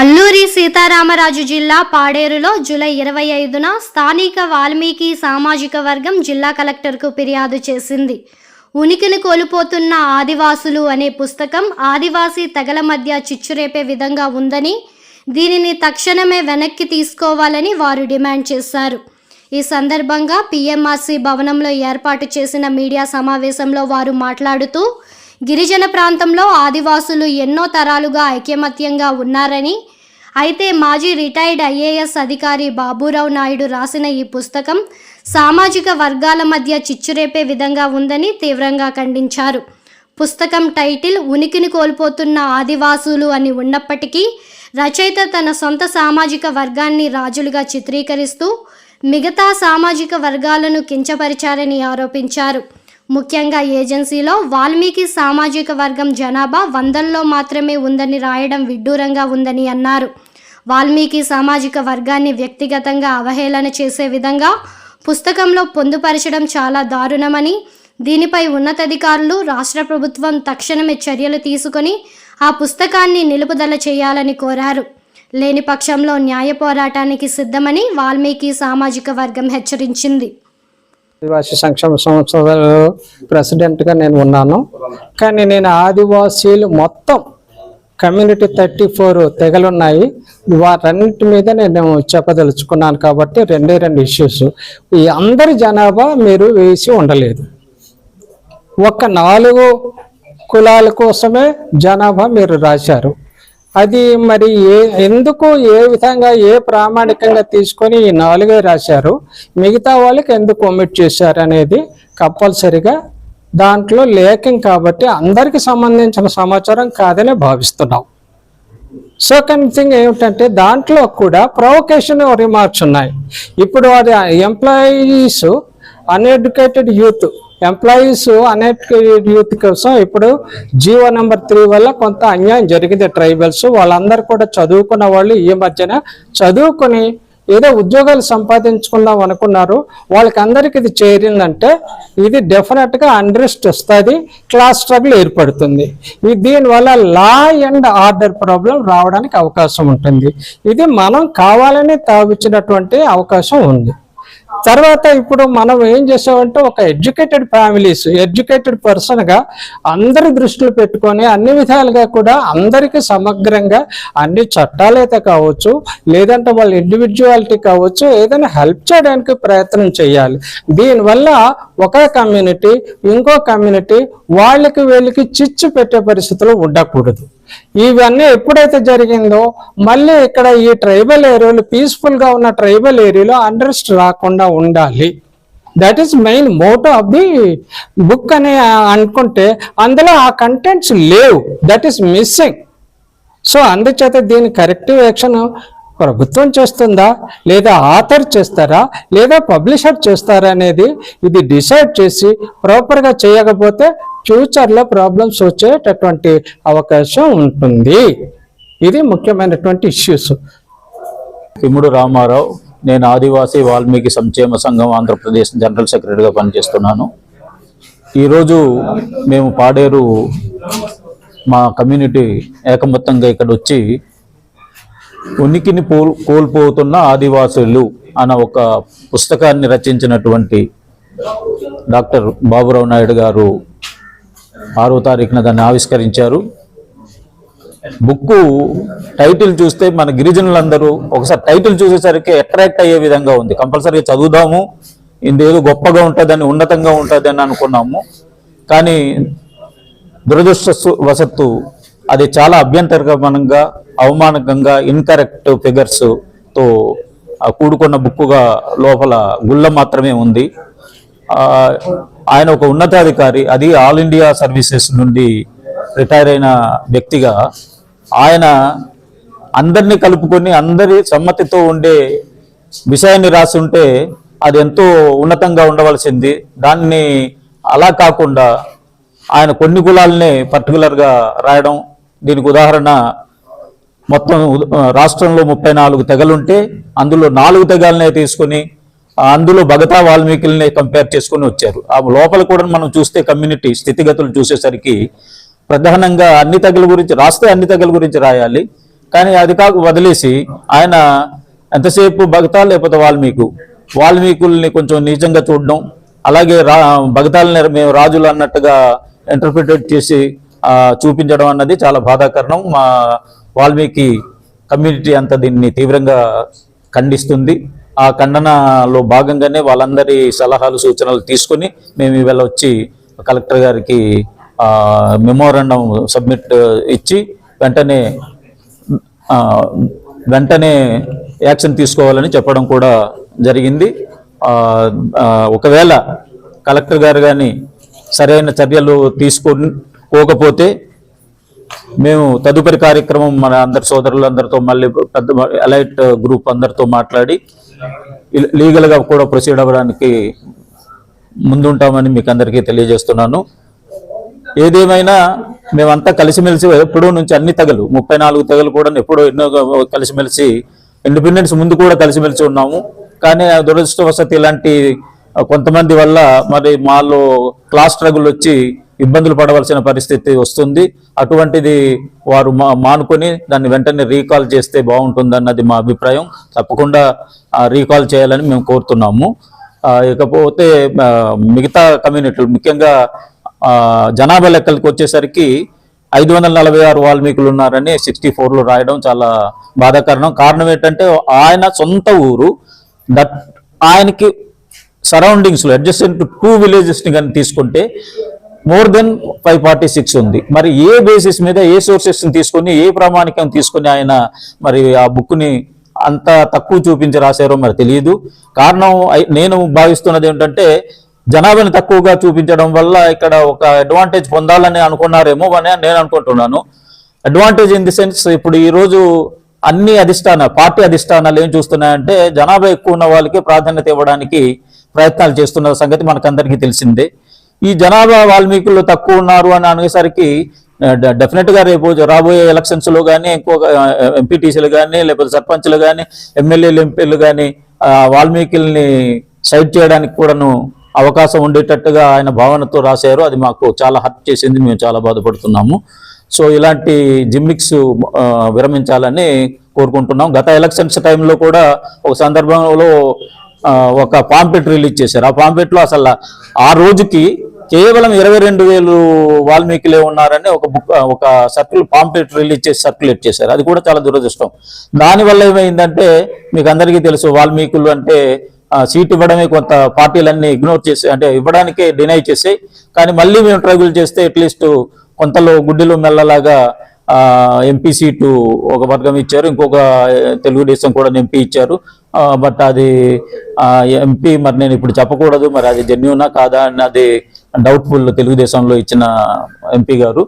అల్లూరి సీతారామరాజు జిల్లా పాడేరులో జూలై ఇరవై ఐదున స్థానిక వాల్మీకి సామాజిక వర్గం జిల్లా కలెక్టర్కు ఫిర్యాదు చేసింది. ఉనికిని కోల్పోతున్న ఆదివాసులు అనే పుస్తకం ఆదివాసీ తెగల మధ్య చిచ్చురేపే విధంగా ఉందని దీనిని తక్షణమే వెనక్కి తీసుకోవాలని వారు డిమాండ్ చేశారు. ఈ సందర్భంగా పిఎంఆర్సీ భవనంలో ఏర్పాటు చేసిన మీడియా సమావేశంలో వారు మాట్లాడుతూ గిరిజన ప్రాంతంలో ఆదివాసులు ఎన్నో తరాలుగా ఐకమత్యంగా ఉన్నారని అయితే మాజీ రిటైర్డ్ ఐఏఎస్ అధికారి బాబురావు నాయుడు రాసిన ఈ పుస్తకం సామాజిక వర్గాల మధ్య చిచ్చురేపే విధంగా ఉందని తీవ్రంగా ఖండించారు. పుస్తకం టైటిల్ ఉనికిని కోల్పోతున్న ఆదివాసులు అని ఉన్నప్పటికీ రచయిత తన సొంత సామాజిక వర్గాన్ని రాజులుగా చిత్రీకరిస్తూ మిగతా సామాజిక వర్గాలను కించపరిచారని ఆరోపించారు. ముఖ్యంగా ఏజెన్సీలో వాల్మీకి సామాజిక వర్గం జనాభా వందల్లో మాత్రమే ఉందని రాయడం విడ్డూరంగా ఉందని అన్నారు. వాల్మీకి సామాజిక వర్గాన్ని వ్యక్తిగతంగా అవహేళన చేసే విధంగా పుస్తకంలో పొందుపరచడం చాలా దారుణమని దీనిపై ఉన్నతాధికారులు రాష్ట్ర ప్రభుత్వం తక్షణమే చర్యలు తీసుకొని ఆ పుస్తకాన్ని నిలుపుదల చేయాలని కోరారు. లేని పక్షంలో న్యాయ పోరాటానికి సిద్ధమని వాల్మీకి సామాజిక వర్గం హెచ్చరించింది. ఆదివాసీ సంక్షేమ సంస్థలో ప్రెసిడెంట్గా నేను ఉన్నాను. కానీ నేను ఆదివాసీలు మొత్తం కమ్యూనిటీ థర్టీ ఫోర్ తెగలున్నాయి. వాటన్నిటి మీద నేను చెప్పదలుచుకున్నాను కాబట్టి రెండే రెండు ఇష్యూస్ ఈ అందరి జనాభా మీరు వేసి ఉండలేదు. ఒక నాలుగు కులాల కోసమే జనాభా మీరు రాశారు. అది మరి ఏ ఎందుకు ఏ విధంగా ఏ ప్రామాణికంగా తీసుకొని ఈ నాలుగే రాశారు? మిగతా వాళ్ళకి ఎందుకు ఒమిట్ చేశారు అనేది కంపల్సరిగా దాంట్లో లేఖం కాబట్టి అందరికి సంబంధించిన సమాచారం కాదని భావిస్తున్నాం. సెకండ్ థింగ్ ఏమిటంటే దాంట్లో కూడా ప్రొవకేషన్ రిమార్క్స్ ఉన్నాయి. ఇప్పుడు అది employees uneducated youth employees uneducated youth కోసం ఇప్పుడు జీవో నెంబర్ త్రీ వల్ల కొంత అన్యాయం జరిగింది. ట్రైబల్స్ వాళ్ళందరూ కూడా చదువుకున్న వాళ్ళు ఈ మధ్యన చదువుకొని ఏదో ఉద్యోగాలు సంపాదించుకుందాం అనుకున్నారు. వాళ్ళకి అందరికి ఇది చేరిందంటే ఇది డెఫినెట్గా అండ్రెస్ట్ వస్తుంది క్లాస్ స్ట్రగుల్ ఏర్పడుతుంది. ఈ దీనివల్ల లా అండ్ ఆర్డర్ ప్రాబ్లం రావడానికి అవకాశం ఉంటుంది. ఇది మనం కావాలని తావిచ్చినటువంటి అవకాశం ఉంది. తర్వాత ఇప్పుడు మనం ఏం చేసామంటే ఒక ఎడ్యుకేటెడ్ ఫ్యామిలీస్ ఎడ్యుకేటెడ్ పర్సన్గా అందరి దృష్టిలో పెట్టుకొని అన్ని విధాలుగా కూడా అందరికీ సమగ్రంగా అన్ని చట్టాలైతే కావచ్చు లేదంటే వాళ్ళ ఇండివిజువాలిటీ కావచ్చు ఏదైనా హెల్ప్ చేయడానికి ప్రయత్నం చేయాలి. దీనివల్ల ఒక కమ్యూనిటీ ఇంకో కమ్యూనిటీ వాళ్ళకి వీళ్ళకి చిచ్చు పెట్టే పరిస్థితులు ఉండకూడదు. ఇవన్నీ ఎప్పుడైతే జరిగిందో మళ్ళీ ఇక్కడ ఈ ట్రైబల్ ఏరియాలో పీస్ఫుల్గా ఉన్న ట్రైబల్ ఏరియాలో అండ్రెస్ట్ రాకుండా ఉండాలి. That is main motto of the book అని అనుకుంటే అందులో ఆ కంటెంట్స్ లేవు. దట్ ఈస్ మిస్సింగ్ సో అందుచేత దీని కరెక్టివ్ యాక్షన్ ప్రభుత్వం చేస్తుందా? లేదా ఆథర్ చేస్తారా? లేదా పబ్లిషర్ చేస్తారా అనేది ఇది డిసైడ్ చేసి ప్రాపర్గా చేయకపోతే ఫ్యూచర్లో ప్రాబ్లమ్స్ వచ్చేటటువంటి అవకాశం ఉంటుంది. ఇది ముఖ్యమైనటువంటి ఇష్యూస్. తిమ్ముడు రామారావు నేను ఆదివాసీ వాల్మీకి సంక్షేమ సంఘం ఆంధ్రప్రదేశ్ జనరల్ సెక్రటరీగా పనిచేస్తున్నాను. ఈరోజు మేము పాడేరు మా కమ్యూనిటీ ఏకమత్తంగా ఇక్కడ వచ్చి ఉనికిని పోల్ కోల్పోతున్న ఆదివాసులు అన్న ఒక పుస్తకాన్ని రచించినటువంటి డాక్టర్ బాబురావు నాయుడు గారు ఆరో తారీఖున దాన్ని ఆవిష్కరించారు. బుక్ టైటిల్ చూస్తే మన గిరిజనులందరూ ఒకసారి టైటిల్ చూసేసరికి అట్రాక్ట్ అయ్యే విధంగా ఉంది. కంపల్సరీగా చదువుదాము. ఇందేదో గొప్పగా ఉంటుందని ఉన్నతంగా ఉంటుందని అనుకున్నాము. కానీ దురదృష్ట వసత్తు అది చాలా అభ్యంతరకరంగా అవమానకంగా ఇన్కరెక్ట్ ఫిగర్స్తో కూడుకున్న బుక్కుగా లోపల గుళ్ళ మాత్రమే ఉంది. ఆయన ఒక ఉన్నతాధికారి అది ఆల్ ఇండియా సర్వీసెస్ నుండి రిటైర్ అయిన వ్యక్తిగా ఆయన అందరినీ కలుపుకొని అందరి సమ్మతితో ఉండే విషయాన్ని రాసి ఉంటే అది ఎంతో ఉన్నతంగా ఉండవలసింది. దాన్ని అలా కాకుండా ఆయన కొన్ని కులాలనే పర్టికులర్గా రాయడం దీనికి ఉదాహరణ మొత్తం రాష్ట్రంలో ముప్పై నాలుగు తెగలుంటే అందులో నాలుగు తెగలనే తీసుకొని అందులో భగతా వాల్మీకిల్ని కంపేర్ చేసుకొని వచ్చారు. ఆ లోపల కూడా మనం చూస్తే కమ్యూనిటీ స్థితిగతులు చూసేసరికి ప్రధానంగా అన్ని తెగల గురించి రాస్తే అన్ని తెగల గురించి రాయాలి. కానీ అది కాక వదిలేసి ఆయన ఎంతసేపు భగతా లేకపోతే వాల్మీకు? వాల్మీకుల్ని కొంచెం నిజంగా చూడడం అలాగే రా భగతాలని మేము రాజులు అన్నట్టుగా ఇంటర్ప్రిటేట్ చేసి చూపించడం అన్నది చాలా బాధాకరణం. మా వాల్మీకి కమ్యూనిటీ అంతా దీన్ని తీవ్రంగా ఖండిస్తుంది. ఆ ఖండనలో భాగంగానే వాళ్ళందరి సలహాలు సూచనలు తీసుకొని మేము ఇవాళ వచ్చి కలెక్టర్ గారికి మెమోరాండం సబ్మిట్ ఇచ్చి వెంటనే వెంటనే యాక్షన్ తీసుకోవాలని చెప్పడం కూడా జరిగింది. ఒకవేళ కలెక్టర్ గారు కానీ సరైన చర్యలు పోకపోతే మేము తదుపరి కార్యక్రమం మన అందరి సోదరులందరితో మళ్ళీ పెద్ద అలైట్ గ్రూప్ అందరితో మాట్లాడి లీగల్గా కూడా ప్రొసీడ్ అవ్వడానికి ముందుంటామని మీకు అందరికీ తెలియజేస్తున్నాను. ఏదేమైనా మేమంతా కలిసిమెలిసి ఎప్పుడో నుంచి అన్ని తెగలు ముప్పై నాలుగు తెగలు కూడా ఎప్పుడో ఎన్నో కలిసిమెలిసి ఇండిపెండెన్స్ ముందు కూడా కలిసిమెలిసి ఉన్నాము. కానీ దురదృష్టవసతి ఇలాంటి కొంతమంది వల్ల మరి మాలో క్లాస్ స్ట్రగుల్ వచ్చి ఇబ్బందులు పడవలసిన పరిస్థితి వస్తుంది. అటువంటిది వారు మా మానుకొని దాన్ని వెంటనే రీకాల్ చేస్తే బాగుంటుంది అన్నది మా అభిప్రాయం. తప్పకుండా రీకాల్ చేయాలని మేము కోరుతున్నాము. ఇకపోతే మిగతా కమ్యూనిటీలు ముఖ్యంగా జనాభా లెక్కలకు వచ్చేసరికి ఐదు వందల నలభై ఆరు వాల్మీకులు ఉన్నారని సిక్స్టీ ఫోర్లో రాయడం చాలా బాధాకరణం. కారణం ఏంటంటే ఆయన సొంత ఊరు దట్ ఆయనకి సరౌండింగ్స్లో అడ్జస్టెంట్ టూ విలేజెస్ని కానీ తీసుకుంటే more than five forty six ఉంది. మరి ఏ బేసిస్ మీద ఏ సోర్సెస్ తీసుకొని ఏ ప్రామాణికం తీసుకుని ఆయన మరి ఆ బుక్ని అంత తక్కువ చూపించి రాశారో మరి తెలియదు. కారణం నేను భావిస్తున్నది ఏంటంటే జనాభాని తక్కువగా చూపించడం వల్ల ఇక్కడ ఒక అడ్వాంటేజ్ పొందాలని అనుకున్నారేమో అని నేను అనుకుంటున్నాను. అడ్వాంటేజ్ ఇన్ ది సెన్స్ ఇప్పుడు ఈరోజు అన్ని అధిష్టాన పార్టీ అధిష్టానాలు ఏం చూస్తున్నాయంటే జనాభా ఎక్కువ ఉన్న వాళ్ళకి ప్రాధాన్యత ఇవ్వడానికి ప్రయత్నాలు చేస్తున్న సంగతి మనకందరికీ తెలిసిందే. ఈ జనాభా వాల్మీకులు తక్కువ ఉన్నారు అని అనేసరికి డెఫినెట్గా రేపు రాబోయే ఎలక్షన్స్లో కానీ ఇంకొక ఎంపీటీసీలు కానీ లేకపోతే సర్పంచ్లు కానీ ఎమ్మెల్యేలు ఎంపీలు కానీ వాల్మీకుల్ని సైడ్ చేయడానికి కూడాను అవకాశం ఉండేటట్టుగా ఆయన భావనతో రాశారు. అది మాకు చాలా హర్ట్ చేసింది. మేము చాలా బాధపడుతున్నాము. సో ఇలాంటి జిమ్మిక్స్ విరమించాలని కోరుకుంటున్నాం. గత ఎలక్షన్స్ టైంలో కూడా ఒక సందర్భంలో ఒక పాంపెట్ రిలీజ్ చేశారు. ఆ పాంపెట్లో అసలు ఆ రోజుకి కేవలం ఇరవై రెండు వేలు వాల్మీకిలే ఉన్నారని ఒక బుక్ ఒక సర్కిల్ పాంప్లెట్ రిలీజ్ చేసి సర్క్యులేట్ చేశారు. అది కూడా చాలా దురదృష్టం. దానివల్ల ఏమైందంటే మీకు అందరికీ తెలుసు వాల్మీకులు అంటే సీట్ ఇవ్వడమే కొంత పార్టీలన్నీ ఇగ్నోర్ చేసి అంటే ఇవ్వడానికే డినై చేసాయి కానీ మళ్ళీ మేము ట్రగుల్ చేస్తే అట్లీస్ట్ కొంతలో గుడ్డిలో మెల్లలాగా ఎంపీ సీటు ఒక వర్గం ఇచ్చారు ఇంకొక తెలుగుదేశం కూడా ఎంపీ ఇచ్చారు. బట్ అది ఎంపీ మరి నేను ఇప్పుడు చెప్పకూడదు మరి అది జెన్యునా కాదా అన్నది డౌట్ఫుల్ తెలుగుదేశంలో ఇచ్చిన ఎంపీ గారు.